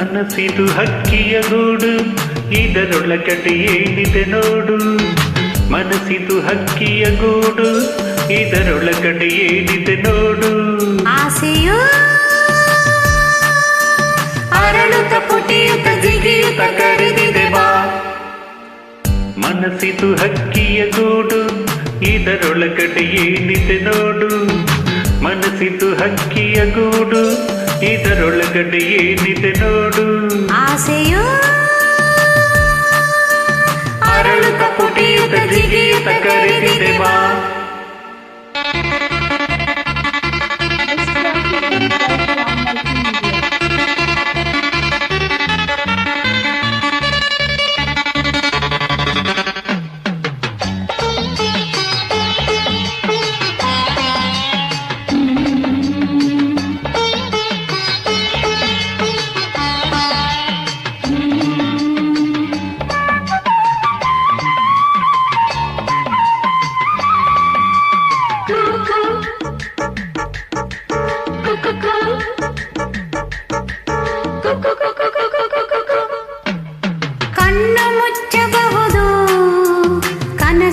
ಮನಸ್ಸಿದು ಹಕ್ಕಿಯ ಗೂಡು ಇದರೊಳಗಡೆ ಏನಿದೆ ನೋಡು. ಮನಸ್ಸಿದು ಹಕ್ಕಿಯ ಗೂಡು ಇದರೊಳಗಡೆ ಏನಿದೆ ನೋಡು. ಆಸೆಯು ಅರಳುತ್ತ ಪುಟಿಯುತ್ತ ಜಿಗಿಯುತ್ತ ಕರೆದಿದೆ ಬಾ. ಮನಸ್ಸಿದು ಹಕ್ಕಿಯ ಗೂಡು ಇದರೊಳಗಡೆ ಏನಿದೆ ನೋಡು. ಮನಸ್ಸಿದು ಹಕ್ಕಿಯ ಗೂಡು ಇದರೊಳಗಡೆ ಏನಿದೆ ನೋಡು ಆಸೆಯು ಅರಳುತ್ತ ಪುಟಿಯುತ್ತ ಜಿಗಿಯುತ್ತ ಕರೆದಿದೆ ಬಾ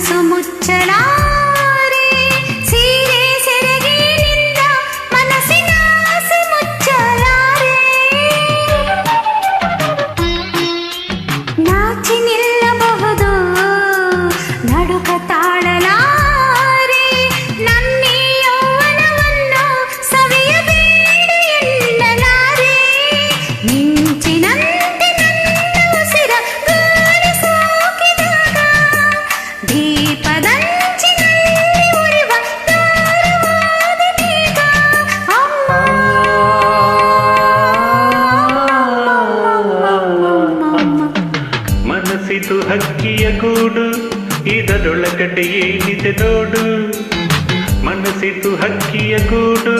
మనసు ಇದರೊಳಗಡೆ ಏನಿದೆ ನೋಡು ಮನಸ್ಸಿದು ಹಕ್ಕಿಯ ಗೂಡು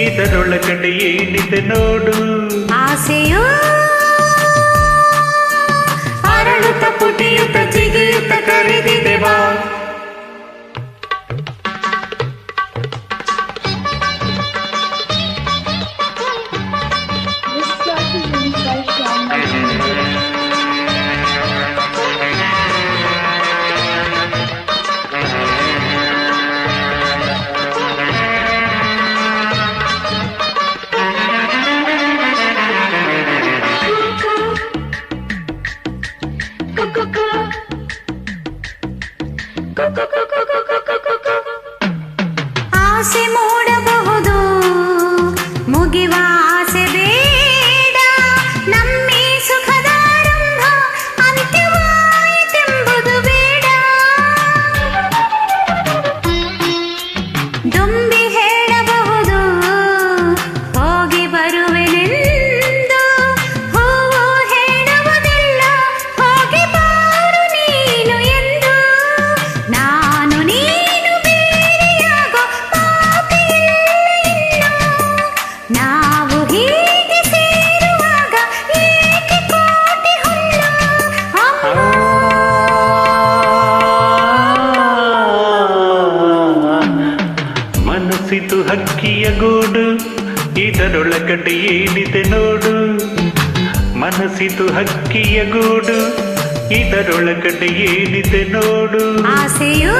ಇದರೊಳಗಡೆ ಏನಿದೆ ನೋಡು ಆಸೆಯು ಆಸೆ ಮೂಡಬಹುದು ಮುಗಿವ ಆಸೆ ಬೇಡ ನಮ್ಮಿ ಸುಖದಾರಂಭ ಅಂತ್ಯವಾಯಿತೆಂಬುದು ಬೇಡ ದುಂಬಿ ಮನಸ್ಸಿದು ಹಕ್ಕಿಯ ಗೂಡು ಇದರೊಳಗಡೆ ಏನಿದೆ ನೋಡು. ಮನಸ್ಸಿದು ಹಕ್ಕಿಯ ಗೂಡು ಇದರೊಳಗಡೆ ಏನಿದೆ ನೋಡು. ಆಸೆಯು